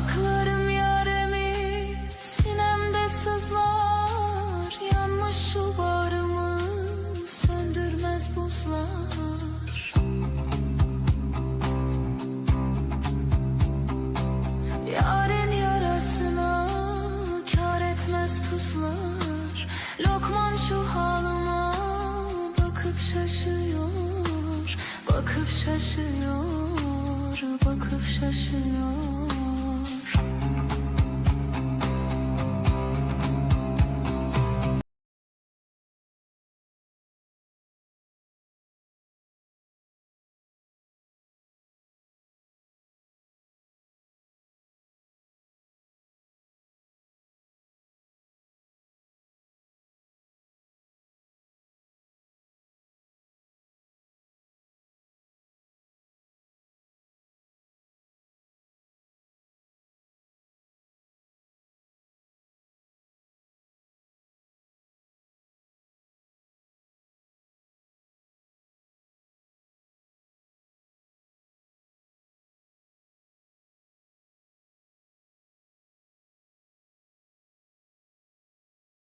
Aklarım yaremi sinemde sızlar. Yanmış şu bağrımı söndürmez buzlar. Yarın yarasına kar etmez tuzlar. Lokman şu halıma bakıp şaşıyor Bakıp şaşıyor, bakıp şaşıyor.